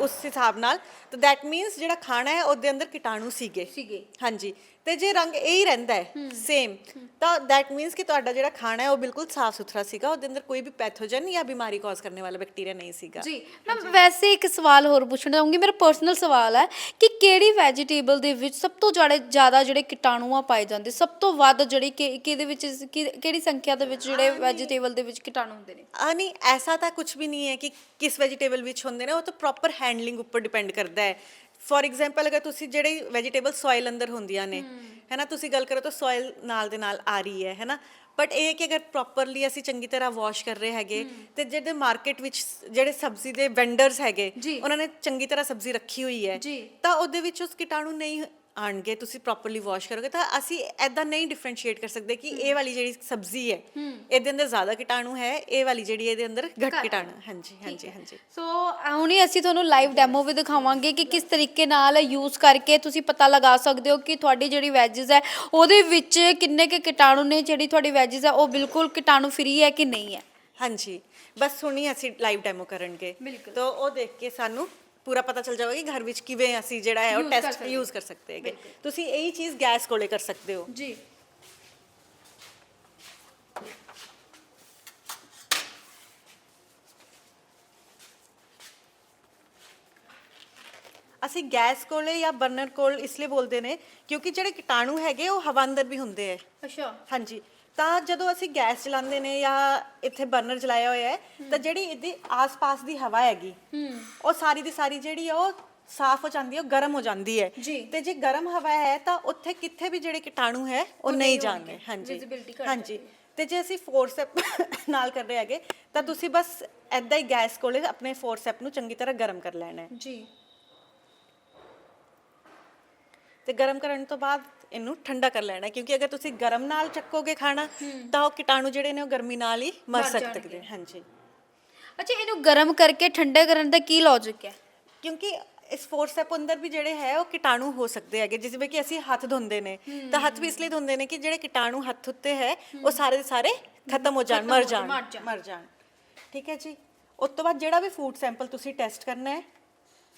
[SPEAKER 2] ਉਸ ਹਿਸਾਬ ਨਾਲ ਤਾਂ ਦੈਟ ਮੀਨਸ ਜਿਹੜਾ ਖਾਣਾ ਹੈ ਉਹਦੇ ਅੰਦਰ ਕੀਟਾਣੂ ਸੀਗੇ।
[SPEAKER 1] ਸੀਗੇ।
[SPEAKER 2] ਹਾਂਜੀ। ਤੇ ਜੇ ਰੰਗ ਇਹ ਹੀ ਰਹਿੰਦਾ ਹੈ। ਸੇਮ ਤਾਂ ਦੈਟ ਮੀਨਸ ਕਿ ਤੁਹਾਡਾ ਜਿਹੜਾ ਖਾਣਾ ਹੈ ਉਹ ਬਿਲਕੁਲ ਸਾਫ਼ ਸੁਥਰਾ ਸੀਗਾ ਉਹਦੇ ਅੰਦਰ ਕੋਈ ਵੀ ਪੈਥੋਜਨ ਜਾਂ ਬਿਮਾਰੀ ਕਾਜ਼ ਕਰਨ ਵਾਲਾ ਬੈਕਟੀਰੀਆ ਨਹੀਂ ਸੀਗਾ।
[SPEAKER 1] ਜੀ ਮੈਂ ਵੈਸੇ ਇੱਕ ਸਵਾਲ ਹੋਰ ਪੁੱਛਣਾ ਚਾਹੂੰਗੀ ਮੇਰਾ ਪਰਸਨਲ ਸਵਾਲ ਹੈ ਕਿ ਕਿਹੜੀ ਵੈਜੀਟੇਬਲ ਦੇ ਵਿੱਚ ਸਭ ਤੋਂ ਜ਼ਿਆਦਾ ਜ਼ਿਆਦਾ ਜਿਹੜੇ ਕੀਟਾਣੂ ਆ ਪਾਏ ਜਾਂਦੇ ਸਭ ਤੋਂ ਵੱਧ ਜਿਹੜੀ ਕਿ ਕਿਹਦੇ ਵਿੱਚ ਕਿਹੜੀ ਸੰਖਿਆ ਦੇ ਵਿੱਚ ਜਿਹੜੇ ਵੈਜੀਟੇਬਲ ਦੇ ਵਿੱਚ ਕੀਟਾਣੂ ਹੁੰਦੇ ਨੇ?
[SPEAKER 2] ਆ ਨਹੀਂ ਐਸਾ ਤਾਂ ਕੁਝ ਵੀ ਨਹੀਂ ਹੈ ਕਿ ਕਿਸ ਵੈਜੀਟੇਬਲ ਵਿੱਚ ਹੁੰਦੇ ਨੇ ਉਹ ਤਾਂ ਪ੍ਰੋਪਰ ਹੈਂਡਲਿੰਗ ਉੱਪਰ ਡਿਪੈਂਡ ਕਰਦਾ ਹੈ। ਫੋਰ ਐਗਜ਼ਾਮਪਲ ਅਗਰ ਤੁਸੀਂ ਜਿਹੜੇ ਵੈਜੀਟੇਬਲ ਸੋਇਲ ਅੰਦਰ ਹੁੰਦੀਆਂ ਨੇ ਹੈਨਾ ਤੁਸੀਂ ਗੱਲ ਕਰੋ ਤਾਂ ਸੋਇਲ ਨਾਲ ਦੇ ਨਾਲ ਆ ਰਹੀ ਹੈ ਹੈਨਾ ਬਟ ਇਹ ਕਿ ਅਗਰ ਪ੍ਰੋਪਰਲੀ ਅਸੀਂ ਚੰਗੀ ਤਰ੍ਹਾਂ ਵਾਸ਼ ਕਰ ਰਹੇ ਹੈਗੇ ਤੇ ਜਿਹੜੇ ਮਾਰਕੀਟ ਵਿੱਚ ਜਿਹੜੇ ਸਬਜ਼ੀ ਦੇ ਵੈਂਡਰਸ ਹੈਗੇ
[SPEAKER 1] ਜੀ।
[SPEAKER 2] ਉਹਨਾਂ ਨੇ ਚੰਗੀ ਤਰ੍ਹਾਂ ਸਬਜ਼ੀ ਰੱਖੀ ਹੋਈ ਹੈ
[SPEAKER 1] ਜੀ।
[SPEAKER 2] ਤਾਂ ਉਹਦੇ ਵਿੱਚ ਉਸ ਕੀਟਾਣੂ ਨਹੀਂ ਆਣਗੇ ਤੁਸੀਂ ਪ੍ਰੋਪਰਲੀ ਵਾਸ਼ ਕਰੋਗੇ ਤਾਂ ਅਸੀਂ ਐਦਾਂ ਨਹੀਂ ਡਿਫਰੈਂਸ਼ੀਏਟ ਕਰ ਸਕਦੇ ਕਿ ਇਹ ਵਾਲੀ ਜਿਹੜੀ ਸਬਜ਼ੀ ਹੈ ਇਹਦੇ ਅੰਦਰ ਜ਼ਿਆਦਾ ਕੀਟਾਣੂ ਹੈ ਇਹ ਵਾਲੀ ਜਿਹੜੀ ਇਹਦੇ ਅੰਦਰ ਘੱਟ ਕੀਟਾਣੂ। ਹਾਂਜੀ ਹਾਂਜੀ ਹਾਂਜੀ।
[SPEAKER 1] ਸੋ ਹੁਣੇ ਅਸੀਂ ਤੁਹਾਨੂੰ ਲਾਈਵ ਡੈਮੋ ਵੀ ਦਿਖਾਵਾਂਗੇ ਕਿ ਕਿਸ ਤਰੀਕੇ ਨਾਲ ਯੂਜ਼ ਕਰਕੇ ਤੁਸੀਂ ਪਤਾ ਲਗਾ ਸਕਦੇ ਹੋ ਕਿ ਤੁਹਾਡੀ ਜਿਹੜੀ ਵੈਜਸ ਹੈ ਉਹਦੇ ਵਿੱਚ ਕਿੰਨੇ ਕੁ ਕੀਟਾਣੂ ਨੇ ਜਿਹੜੀ ਤੁਹਾਡੀ ਵੈਜਸ ਹੈ ਉਹ ਬਿਲਕੁਲ ਕੀਟਾਣੂ ਫ੍ਰੀ ਹੈ ਕਿ ਨਹੀਂ ਹੈ?
[SPEAKER 2] ਹਾਂਜੀ। ਬਸ ਹੁਣੀ ਅਸੀਂ ਲਾਈਵ ਡੈਮੋ ਕਰਨਗੇ।
[SPEAKER 1] ਬਿਲਕੁਲ।
[SPEAKER 2] ਤਾਂ ਉਹ ਦੇਖ ਕੇ ਸਾਨੂੰ ਪੂਰਾ ਪਤਾ ਚੱਲ ਜਾਵੇਗਾ ਕਿ ਘਰ ਵਿੱਚ ਕਿਵੇਂ ਅਸੀਂ ਜਿਹੜਾ ਹੈ ਉਹ ਟੈਸਟ ਯੂਜ਼ ਕਰ ਸਕਦੇ ਹੈਗੇ। ਤੁਸੀਂ ਇਹੀ ਚੀਜ਼ ਗੈਸ ਕੋਲੇ ਕਰ ਸਕਦੇ ਹੋ।
[SPEAKER 1] ਜੀ।
[SPEAKER 2] ਅਸੀਂ ਗੈਸ ਕੋਲੇ ਜਾਂ ਬਰਨਰ ਕੋਲ ਇਸ ਲਈ ਬੋਲਦੇ ਨੇ ਕਿਉਂਕਿ ਜਿਹੜੇ ਕੀਟਾਣੂ ਹੈਗੇ ਉਹ ਹਵਾ ਅੰਦਰ ਵੀ ਹੁੰਦੇ ਹੈ।
[SPEAKER 1] ਅੱਛਾ।
[SPEAKER 2] ਹਾਂਜੀ। ਤਾਂ ਜਦੋਂ ਅਸੀਂ ਗੈਸ ਚਲਾਉਂਦੇ ਨੇ ਜਾਂ ਇੱਥੇ ਬਰਨਰ ਚਲਾਇਆ ਹੋਇਆ ਹੈ ਤਾਂ ਜਿਹੜੀ ਇਹਦੀ ਆਸ-ਪਾਸ ਦੀ ਹਵਾ ਹੈਗੀ ਉਹ ਸਾਰੀ ਦੀ ਸਾਰੀ ਜਿਹੜੀ ਆ ਉਹ ਸਾਫ਼ ਹੋ ਜਾਂਦੀ ਹੈ ਉਹ ਗਰਮ ਹੋ ਜਾਂਦੀ ਹੈ।
[SPEAKER 1] ਜੀ।
[SPEAKER 2] ਤੇ ਜੇ ਗਰਮ ਹਵਾ ਹੈ ਤਾਂ ਉੱਥੇ ਕਿੱਥੇ ਵੀ ਜਿਹੜੇ ਕੀਟਾਣੂ ਹੈ ਉਹ ਨਹੀਂ
[SPEAKER 1] ਹੋਣਗੇ।
[SPEAKER 2] ਹਾਂਜੀ।
[SPEAKER 1] Visibility ਘੱਟ
[SPEAKER 2] ਹਾਂਜੀ। ਤੇ ਜੇ ਅਸੀਂ ਫੋਰਸੈਪ ਨਾਲ ਕਰ ਰਹੇ ਹੈਗੇ ਤਾਂ ਤੁਸੀਂ ਬਸ ਐਦਾਂ ਹੀ ਗੈਸ ਕੋਲੇ ਆਪਣੇ ਫੋਰਸੈਪ ਨੂੰ ਚੰਗੀ ਤਰ੍ਹਾਂ ਗਰਮ ਕਰ ਲੈਣਾ ਹੈ।
[SPEAKER 1] ਜੀ।
[SPEAKER 2] ਤੇ ਗਰਮ ਕਰਨ ਤੋਂ ਬਾਅਦ ਇਹਨੂੰ ਠੰਡਾ ਕਰ ਲੈਣਾ ਕਿਉਂਕਿ ਅਗਰ ਤੁਸੀਂ ਗਰਮ ਨਾਲ ਚੱਕੋਗੇ ਖਾਣਾ ਤਾਂ ਉਹ ਕੀਟਾਣੂ ਜਿਹੜੇ ਨੇ ਉਹ ਗਰਮੀ ਨਾਲ ਹੀ ਮਰ ਸਕਦੇ ਹਾਂਜੀ।
[SPEAKER 1] ਅੱਛਾ ਇਹਨੂੰ ਗਰਮ ਕਰਕੇ ਠੰਡੇ ਕਰਨ ਦਾ ਕੀ ਲੌਜੀਕ ਹੈ?
[SPEAKER 2] ਕਿਉਂਕਿ ਇਸ ਫੋਰਸੈਪ ਅੰਦਰ ਵੀ ਜਿਹੜੇ ਹੈ ਉਹ ਕੀਟਾਣੂ ਹੋ ਸਕਦੇ ਹੈਗੇ ਜਿਵੇਂ ਕਿ ਅਸੀਂ ਹੱਥ ਧੋਂਦੇ ਨੇ। ਤਾਂ ਹੱਥ ਵੀ ਇਸ ਲਈ ਧੋਂਦੇ ਨੇ ਕਿ ਜਿਹੜੇ ਕੀਟਾਣੂ ਹੱਥ ਉੱਤੇ ਹੈ ਉਹ ਸਾਰੇ ਦੇ ਸਾਰੇ ਖਤਮ ਹੋ ਜਾਣ ਮਰ
[SPEAKER 1] ਜਾਣ। ਮਰ ਜਾਣ।
[SPEAKER 2] ਠੀਕ ਹੈ ਜੀ? ਉਸ ਤੋਂ ਬਾਅਦ ਜਿਹੜਾ ਵੀ ਫੂਡ ਸੈਂਪਲ ਤੁਸੀਂ ਟੈਸਟ ਕਰਨਾ ਹੈ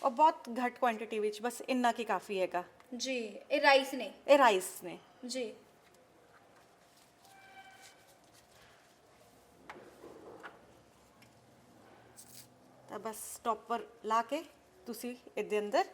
[SPEAKER 2] ਉਹ ਬਹੁਤ ਘੱਟ ਕੁਆਂਟੀਟੀ ਵਿੱਚ ਬਸ ਇੰਨਾ ਕੀ ਕਾਫੀ ਹੈਗਾ।
[SPEAKER 1] ਜੀ ਇਹ ਰਾਈਸ ਨੇ।
[SPEAKER 2] ਇਹ ਰਾਈਸ ਨੇ।
[SPEAKER 1] ਜੀ।
[SPEAKER 2] ਤਾਂ ਬਸ ਸਟਾਪਰ ਲਾ ਕੇ ਤੁਸੀਂ ਇਹਦੇ ਅੰਦਰ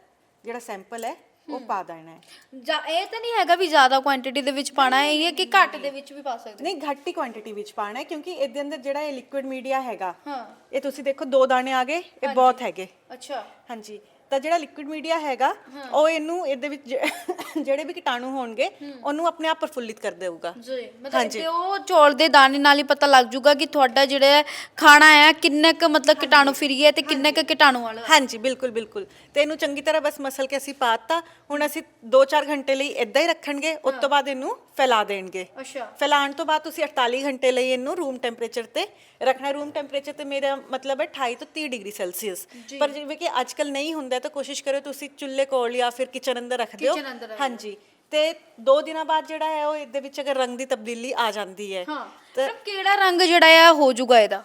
[SPEAKER 2] ਜਿਹੜਾ ਸੈਂਪਲ ਹੈ ਉਹ ਪਾ ਦੇਣਾ ਹੈ।
[SPEAKER 1] ਜਾਂ ਇਹ ਤਾਂ ਨਹੀਂ ਹੈਗਾ ਵੀ ਜ਼ਿਆਦਾ ਕੁਆਂਟੀਟੀ ਦੇ ਵਿੱਚ ਪਾਣਾ ਹੈ ਇਹ ਕਿ ਘੱਟ ਦੇ ਵਿੱਚ ਵੀ ਪਾ ਸਕਦੇ।
[SPEAKER 2] ਨਹੀਂ ਘੱਟ ਹੀ ਕੁਆਂਟੀਟੀ ਵਿੱਚ ਪਾਣਾ ਹੈ ਕਿਉਂਕਿ ਇਹਦੇ ਅੰਦਰ ਜਿਹੜਾ ਇਹ ਲਿਕੁਇਡ ਮੀਡੀਆ ਹੈਗਾ
[SPEAKER 1] ਹਾਂ।
[SPEAKER 2] ਇਹ ਤੁਸੀਂ ਦੇਖੋ ਦੋ ਦਾਣੇ ਆ ਗਏ ਇਹ ਬਹੁਤ ਹੈਗੇ।
[SPEAKER 1] ਅੱਛਾ।
[SPEAKER 2] ਹਾਂਜੀ। ਤਾਂ ਜਿਹੜਾ ਲਿਕੁਇਡ ਮੀਡੀਆ ਹੈਗਾ ਉਹ ਇਹਨੂੰ ਇਹਦੇ ਵਿੱਚ ਜ- ਜਿਹੜੇ ਵੀ ਕੀਟਾਣੂ ਹੋਣਗੇ ਉਹਨੂੰ ਆਪਣੇ ਆਪ ਪ੍ਰਫੁੱਲਿਤ ਕਰ ਦੇਊਗਾ।
[SPEAKER 1] ਜੀ ਮਤਲਬ ਉਹ ਚੌਲ ਦੇ ਦਾਣੇ ਨਾਲ ਹੀ ਪਤਾ ਲੱਗ ਜੂਗਾ ਕਿ ਤੁਹਾਡਾ ਜਿਹੜਾ ਖਾਣਾ ਹੈ ਕਿੰਨੇ ਕ ਮਤਲਬ ਕੀਟਾਣੂ ਫਰੀ ਹੈ ਤੇ ਕਿੰਨੇ ਕ ਕੀਟਾਣੂ ਵਾਲਾ? ਹੈ।
[SPEAKER 2] ਹਾਂਜੀ ਬਿਲਕੁਲ ਬਿਲਕੁਲ। ਤੇ ਇਹਨੂੰ ਚੰਗੀ ਤਰ੍ਹਾਂ ਬਸ ਮਸਲ ਕੇ ਅਸੀਂ ਪਾਤਾ ਹੁਣ ਅਸੀਂ 2-4 ਘੰਟੇ ਲਈ ਇਦਾਂ ਹੀ ਰੱਖਣਗੇ ਉਸ ਤੋਂ ਬਾਅਦ ਇਹਨੂੰ ਫੈਲਾ ਦੇਣਗੇ।
[SPEAKER 1] ਅੱਛਾ।
[SPEAKER 2] ਫੈਲਾਉਣ ਤੋਂ ਬਾਅਦ ਤੁਸੀਂ 48 ਘੰਟੇ ਲਈ ਇਹਨੂੰ ਰੂਮ ਟੈਂਪਰੇਚਰ ਤੇ ਰੱਖਣਾ। ਰੂਮ ਟੈਂਪਰੇਚਰ ਤੇ ਮੇਰਾ ਮਤਲਬ ਹੈ 28 ਤੋਂ 30 ਡਿਗਰੀ ਸੈਲਸੀਅਸ। ਪਰ ਜਿਵੇਂ ਕਿ ਅੱਜਕੱਲ ਨਹੀਂ ਹੁੰਦਾ ਤਾਂ ਕੋਸ਼ਿਸ਼ ਕਰਿਓ ਤੁਸੀਂ ਚੁੱਲ੍ਹੇ ਕੋਲ ਜਾਂ ਫਿਰ ਕਿਚਨ ਅੰਦਰ ਰੱਖ ਦਿਓ।
[SPEAKER 1] Kitchen ਅੰਦਰ ਰੱਖ
[SPEAKER 2] ਹਾਂਜੀ। ਤੇ 2 ਦਿਨਾਂ ਬਾਅਦ ਜਿਹੜਾ ਹੈ ਉਹ ਇਹਦੇ ਵਿੱਚ ਅਗਰ ਰੰਗ ਦੀ ਤਬਦੀਲੀ ਆ ਜਾਂਦੀ ਹੈ
[SPEAKER 1] ਹਾਂ। ਤਾਂ ਕਿਹੜਾ ਰੰਗ ਜਿਹੜਾ ਹੈ ਹੋ ਜੂਗਾ ਇਹਦਾ?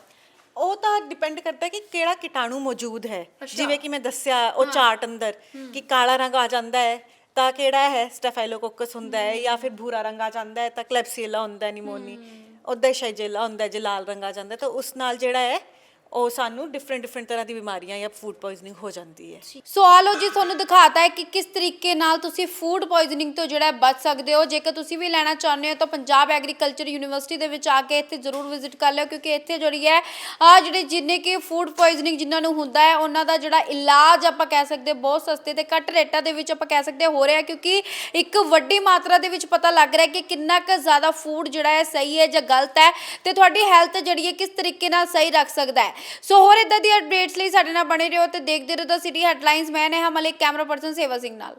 [SPEAKER 2] ਉਹ ਤਾਂ ਡਿਪੈਂਡ ਕਰਦਾ ਹੈ ਕਿ ਕਿਹੜਾ ਕੀਟਾਣੂ ਮੌਜੂਦ ਹੈ। ਜਿਵੇਂ ਕਿ ਮੈਂ ਦੱਸਿਆ ਉਹ ਚਾਰਟ ਅੰਦਰ ਕਿ ਕਾਲਾ ਰੰਗ ਆ ਜਾਂਦਾ ਹੈ ਤਾਂ ਕਿਹੜਾ ਹੈ ਸਟੈਫਾਈਲੋਕੋਕਸ ਹੁੰਦਾ ਹੈ ਜਾਂ ਫਿਰ ਭੂਰਾ ਰੰਗ ਆ ਜਾਂਦਾ ਹੈ ਤਾਂ ਕਲੈਪਸੀਲਾ ਹੁੰਦਾ ਹੈ ਨਿਮੋਨੀ ਉਦਾਂ ਹੀ ਸ਼ਾਈਜੇਲਾ ਹੁੰਦਾ ਹੈ ਜੇ ਲਾਲ ਰੰਗ ਆ ਜਾਂਦਾ ਹੈ ਤਾਂ ਉਸ ਨਾਲ ਜਿਹੜਾ ਹੈ ਉਹ ਸਾਨੂੰ ਡਿਫਰੈਂਟ ਡਿਫਰੈਂਟ ਤਰ੍ਹਾਂ ਦੀ ਬਿਮਾਰੀਆਂ ਜਾਂ ਫੂਡ ਪੋਇਜ਼ਨਿੰਗ ਹੋ ਜਾਂਦੀ ਹੈ।
[SPEAKER 1] ਸਵਾਲੋ ਜੀ, ਤੁਹਾਨੂੰ ਦਿਖਾਤਾ ਹੈ ਕਿ ਕਿਸ ਤਰੀਕੇ ਨਾਲ ਤੁਸੀਂ ਫੂਡ ਪੋਇਜ਼ਨਿੰਗ ਤੋਂ ਜਿਹੜਾ ਹੈ ਬਚ ਸਕਦੇ ਹੋ। ਜੇਕਰ ਤੁਸੀਂ ਵੀ ਲੈਣਾ ਚਾਹੁੰਦੇ ਹੋ ਤਾਂ ਪੰਜਾਬ ਐਗਰੀਕਲਚਰ ਯੂਨੀਵਰਸਿਟੀ ਦੇ ਵਿੱਚ ਆ ਕੇ ਇੱਥੇ ਜ਼ਰੂਰ ਵਿਜ਼ਿਟ ਕਰ ਲਿਓ, ਕਿਉਂਕਿ ਇੱਥੇ ਜਿਹੜੀ ਹੈ ਆ ਜਿਹੜੇ ਜਿੰਨੇ ਕਿ ਫੂਡ ਪੋਇਜ਼ਨਿੰਗ ਜਿਨ੍ਹਾਂ ਨੂੰ ਹੁੰਦਾ ਹੈ, ਉਹਨਾਂ ਦਾ ਜਿਹੜਾ ਇਲਾਜ ਆਪਾਂ ਕਹਿ ਸਕਦੇ, ਬਹੁਤ ਸਸਤੇ ਤੇ ਘੱਟ ਰੇਟਾਂ ਦੇ ਵਿੱਚ ਆਪਾਂ ਕਹਿ ਸਕਦੇ ਹੋ ਰਿਹਾ ਕਿਉਂਕਿ ਇੱਕ ਵੱਡੀ ਮਾਤਰਾ ਦੇ ਵਿੱਚ ਪਤਾ ਲੱਗ ਰਿਹਾ ਕਿ ਕਿੰਨਾ ਕੁ ਜ਼ਿਆਦਾ ਫੂਡ ਜਿਹੜਾ ਹੈ ਸਹੀ ਹੈ ਜਾਂ ਗਲਤ ਹੈ ਤੇ ਤੁਹਾਡੀ ਹੈਲਥ ਜਿਹੜੀ ਹੈ ਕਿਸ ਤਰੀਕੇ ਨਾਲ ਸਹੀ ਰੱਖ ਸਕਦਾ ਹੈ। ਸੋ ਹੋਰ ਇਦਾਂ ਦੀ ਅਪਡੇਟਸ ਲਈ ਸਾਡੇ ਨਾਲ ਬਣੇ ਰਹੋ ਤੇ ਦੇਖਦੇ ਰਹੋ ਤਾਂ ਸਿਟੀ ਹੈਡਲਾਈਨਸ ਮੈਂ ਨੇ ਮਲਿਕ, ਕੈਮਰਾ ਪਰਸਨ ਸੇਵਾ ਸਿੰਘ ਨਾਲ।